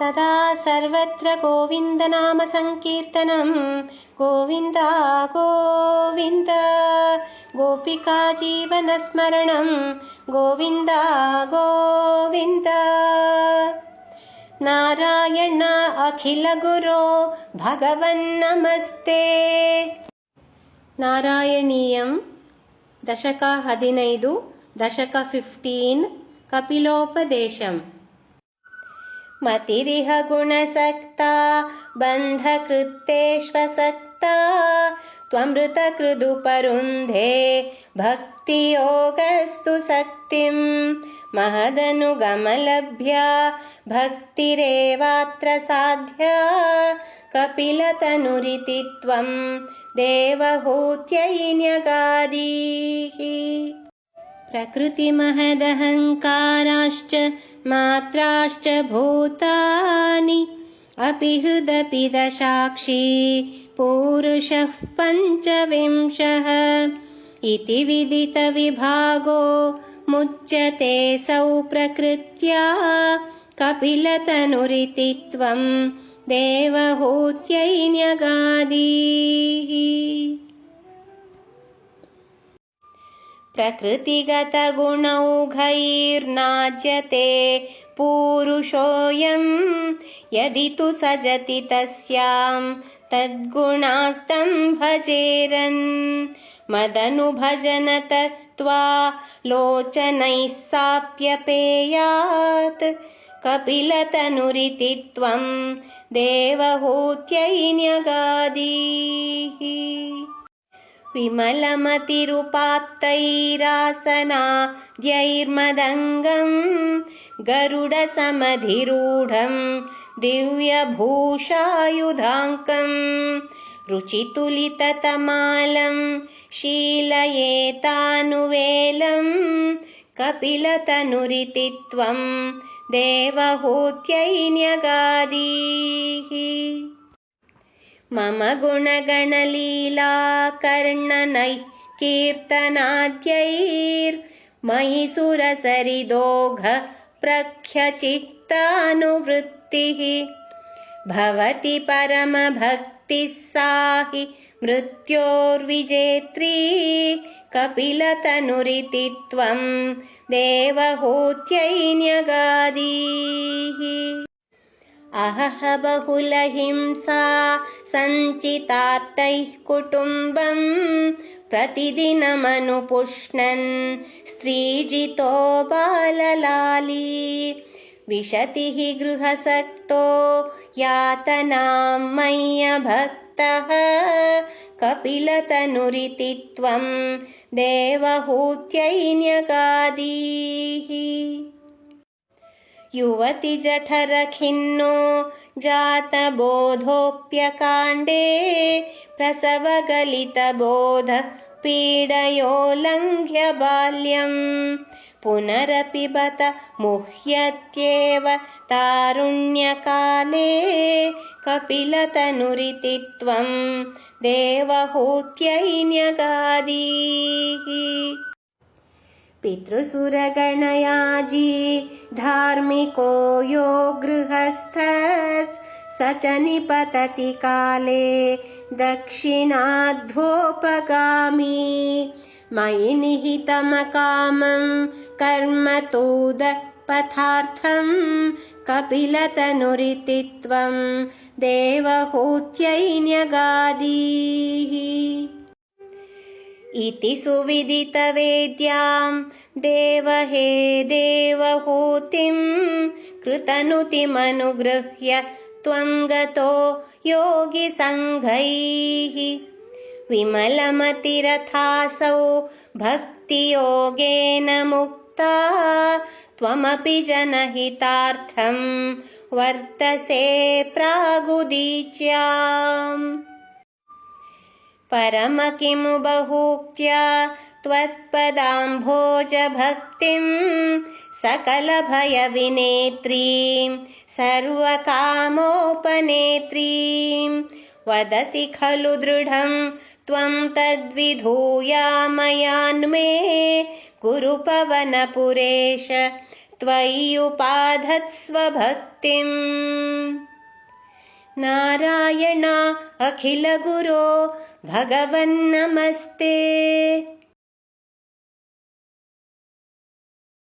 सदा सर्वत्र गोविन्दनामसङ्कीर्तनं गोविन्द गोविन्द नारायण अखिलगुरो भगवन्नमस्ते नारायणीयं दशक हदिनैदु दशक फिफ्टीन् कपिलोपदेशम् मतिरिह गुणसक्ता बन्धकृत्तेष्वसक्ता त्वमृतकृदुपरुन्धे भक्तियोगस्तु सक्तिं। महदनुगमलभ्या भक्तिरेवात्र साध्या कपिलतनुरिति त्वं देवहूत्यै न्यगादीः प्रकृतिमहदहङ्काराश्च मात्राश्च भूतानि। अपि हृदपि दशाक्षी पूरुषः पञ्चविंशः। इति विदितविभागो मुच्यते सौ प्रकृत्या। कपिलतनुरिति त्वं देवहूत्यै न्यगादीः प्रकृतिगतगुणौघैर्नाज्यते पूरुषोऽयं। यदि तु सजति तस्यां तद्गुणास्तं भजेरन्। मदनुभजनतत्त्वा लोचनैः साप्यपेयात्। कपिलतनुरिति त्वं देवहूत्यै न्यगादीः विमलमतिरुपात्तैरासनाद्यैर्मदङ्गम् गरुडसमधिरूढं दिव्यभूषायुधाङ्कम् रुचितुलिततमालं शीलयेतानुवेलं कपिलतनुरिति त्वं देवहूत्यै न्यगादीः मम गुणगणलीला कर्णनैः प्रख्यचित्तानुवृत्तिः भवति परमभक्तिः सा हि मृत्योर्विजेत्री कपिलतनुरिति त्वं देवहूत्यै न्यगादीः अहह बहुलहिंसा सञ्चितार्तैः कुटुम्बम् प्रतिदिनमनुपुष्णन् स्त्रीजितो बाललाली। विशतिः गृहसक्तो यातनां मय्यभक्तः कपिलतनुरिति त्वं देवहूत्यै न्यगादीः युवतिजठरखिन्नो जातबोधोऽप्यकाण्डे प्रसवगलितबोध पीडयोल्लङ्घ्य बाल्यम् पुनरपि बत मुह्यत्येव तारुण्यकाले कपिलतनुरिति त्वं देवहूत्यै न्यगादीः पितृसुरगणयाजी धार्मिको यो गृहस्थस् स च निपतति काले दक्षिणाध्वोपगामी। मयि निहितमकामं कर्म तूदपथार्थं कपिलतनुरिति त्वं देवहूत्यै न्यगादीः इति सुविदितवेद्यां देवहे देवहूतिं कृतनुतिमनुगृह्य त्वं गतो योगिसङ्घैः विमलमतिरथासौ भक्तियोगेन मुक्ता। त्वमपि जनहितार्थं वर्तसे प्रागुदीच्याम् परम किमु बहुक्त्या त्वत्पदाम्भोजभक्तिं सकलभयविनेत्रीं सर्वकामोपनेत्रीं। वदसि खलु दृढं त्वं तद्विधूयामयान्मे गुरुपवनपुरेश त्वय्युपाधत्स्वभक्तिम्। नारायण अखिलगुरो भगवन्नमस्ते